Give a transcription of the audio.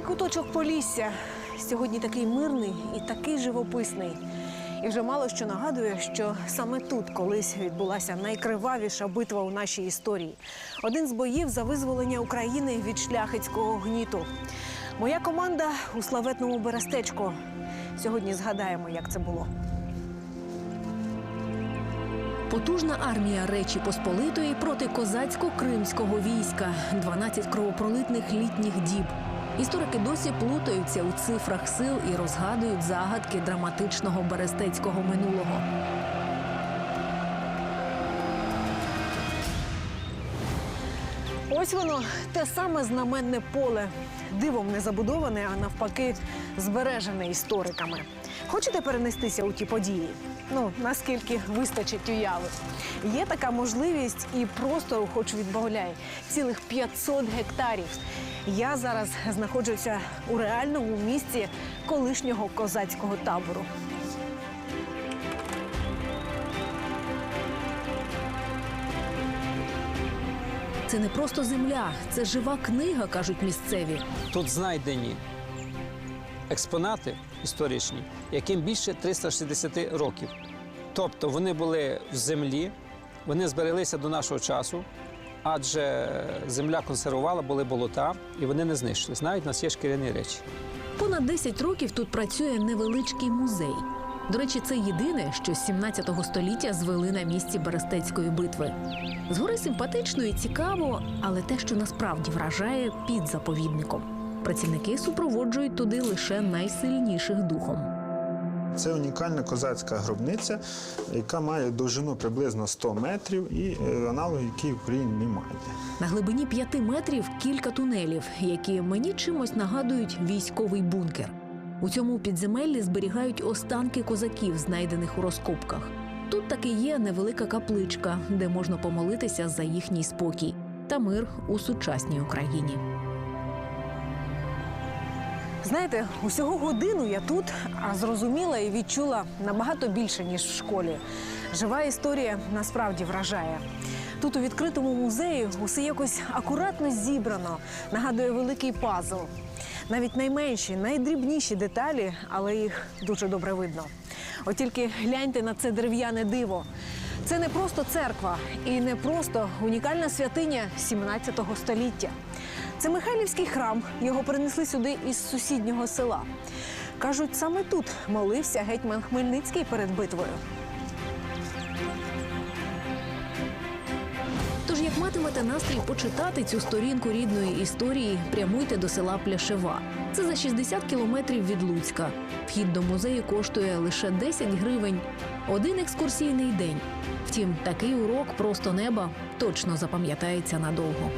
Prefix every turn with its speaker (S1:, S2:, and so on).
S1: куточок Полісся сьогодні такий мирний і такий живописний. І вже мало що нагадує, що саме тут колись відбулася найкривавіша битва у нашій історії. Один з боїв за визволення України від шляхетського гніту. Моя команда у славетному Берестечку. Сьогодні згадаємо, як це було. Потужна армія Речі Посполитої проти козацько-кримського війська, 12 кровопролитних літніх діб. Історики досі плутаються у цифрах сил і розгадують загадки драматичного берестецького минулого. Ось воно те саме знаменне поле, дивом не забудоване, а навпаки, збережене істориками. Хочете перенестися у ті події? Ну наскільки вистачить уяви? Є така можливість і простору, хоч відбавляй, цілих 500 гектарів. Я зараз знаходжуся у реальному місці колишнього козацького табору. Це не просто земля, це жива книга, кажуть місцеві.
S2: Тут знайдені експонати історичні, яким більше 360 років. Тобто вони були в землі, вони збереглися до нашого часу, адже земля консервувала, були болота, і вони не знищились. Навіть у нас є шкіряні речі.
S1: Понад 10 років тут працює невеличкий музей. До речі, це єдине, що з 17 століття звели на місці Берестецької битви. Згори симпатично і цікаво, але те, що насправді вражає під заповідником. Працівники супроводжують туди лише найсильніших духом.
S3: Це унікальна козацька гробниця, яка має довжину приблизно 100 метрів і е, аналогів, які в Україні немає.
S1: На глибині 5 метрів кілька тунелів, які мені чимось нагадують військовий бункер. У цьому підземеллі зберігають останки козаків, знайдених у розкопках. Тут таки є невелика капличка, де можна помолитися за їхній спокій та мир у сучасній Україні. Знаєте, усього годину я тут, а зрозуміла і відчула набагато більше, ніж в школі. Жива історія насправді вражає. Тут у відкритому музеї усе якось акуратно зібрано, нагадує великий пазл. Навіть найменші, найдрібніші деталі, але їх дуже добре видно. От тільки гляньте на це дерев'яне диво. Це не просто церква і не просто унікальна святиня 17 століття. Це Михайлівський храм. Його перенесли сюди із сусіднього села. Кажуть, саме тут молився гетьман Хмельницький перед битвою. Як матимете настрій почитати цю сторінку рідної історії, прямуйте до села Пляшева. Це за 60 кілометрів від Луцька. Вхід до музею коштує лише 10 гривень. Один екскурсійний день. Втім, такий урок просто неба точно запам'ятається надовго.